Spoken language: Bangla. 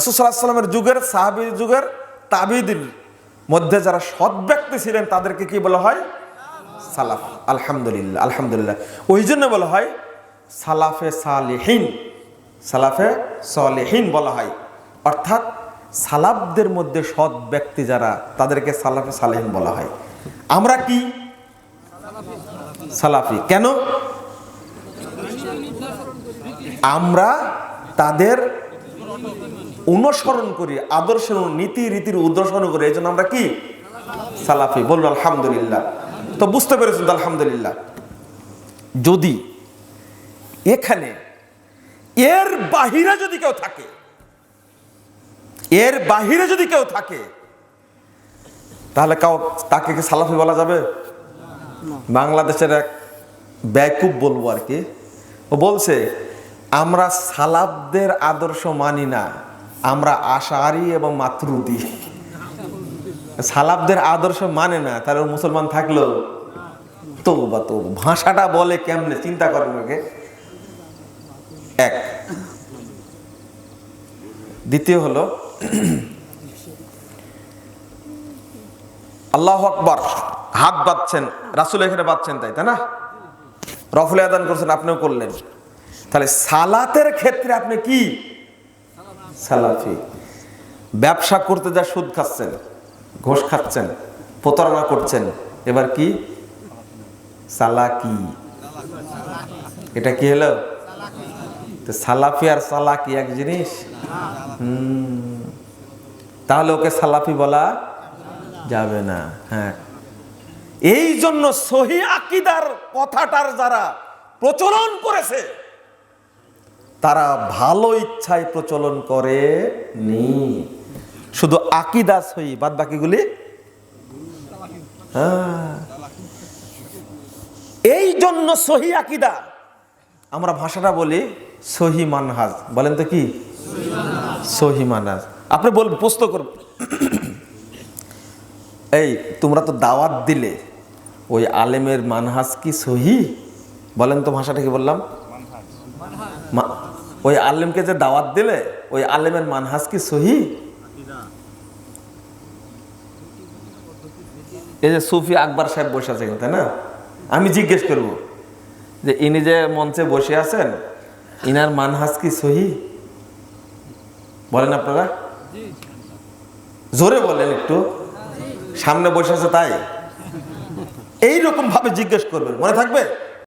রসুসাল্লামের যুগের সাহাবি যুগের, তাবিদির মধ্যে যারা সৎ ব্যক্তি ছিলেন, তাদেরকে কি বলা হয়? সালাফ। আলহামদুলিল্লাহ আলহামদুলিল্লাহ। ওই জন্য বলা হয় সালাফে সালেহীন। সালাফে সালেহীন বলা হয়। অর্থাৎ সালাফদের মধ্যে সৎ ব্যক্তি যারা, তাদেরকে সালাফে সালেহীন বলা হয়। আমরা কি? সালাফি। কেন? আমরা তাদের অনুসরণ করি, আদর্শের নীতি রীতির অনুসরণ করি, এই জন্য আমরা কি? সালাফি। বলব, আলহামদুলিল্লাহ। তো বুঝতে পেরেছেন তো, আলহামদুলিল্লাহ। যদি এখানে এর বাহিরে যদি কেউ থাকে, এর বাহিরে যদি কেউ থাকে, তাহলে কাউ, তাকে কি সালাফি বলা যাবে? বাংলাদেশের এক ব্যাকুব বলব আর কি। ও বলছে, আমরা সালাফদের আদর্শ মানি না। আমরা আশারি এবং মাতরুদি সালাবদের আদর্শ মানে না, তাহলে মুসলমান থাকল। তো বা তো ভাষাটা বলে কেমনে? চিন্তা করেন ওকে এক। দ্বিতীয় হলো, আল্লাহ আকবর। হাত বাঁধছেন, রাসুল এখানে বাঁধছেন তাই তাই না? রফলে আদান করছেন, আপনিও করলেন। তাহলে সালাতের ক্ষেত্রে আপনি কি সালাফি। ব্যবসা করতে যা সুদ খাচ্ছেন, ঘোষ খাচ্ছেন, প্রতারণা করছেন, এবার কি? সালাকি। এটা কি হলো? সালাফি আর সালাকি এক জিনিস। তাহলে ওকে সালাফি বলা যাবে না হ্যাঁ। এই জন্য সহি আকিদার কথাটার যারা প্রচলন করেছে তারা ভালো ইচ্ছায় প্রচলন করে নি। শুধু আকিদা সহি, বাদ বাকিগুলি? হ্যাঁ। এই জন্য সহি আকিদা। আমরা ভাষাটা বলি সহি মানহাজ। বলেন তো কি? সহি মানহাজ। আপনি বলবেন প্রশ্ন করবেন এই, তোমরা তো দাওয়াত দিলে, ওই আলেমের মানহাজ কি সহি? বলেন তো ভাষাটা কি বললাম? ওই আলেমকে যে দাওয়াত দিলে, ওই আলেমের মানহাজ কি সহি? এই যে সুফি আকবর সাহেব বসে আছে তাই না? আমি জিজ্ঞেস করব যে ইনি যে মঞ্চে বসে আছেন, ইনার মানহাজ কি সহি? বলেন আপনারা। জোরে বলেন একটু। সামনে বসে আছে তাই। এইরকম ভাবে জিজ্ঞেস করবেন, মনে থাকবে?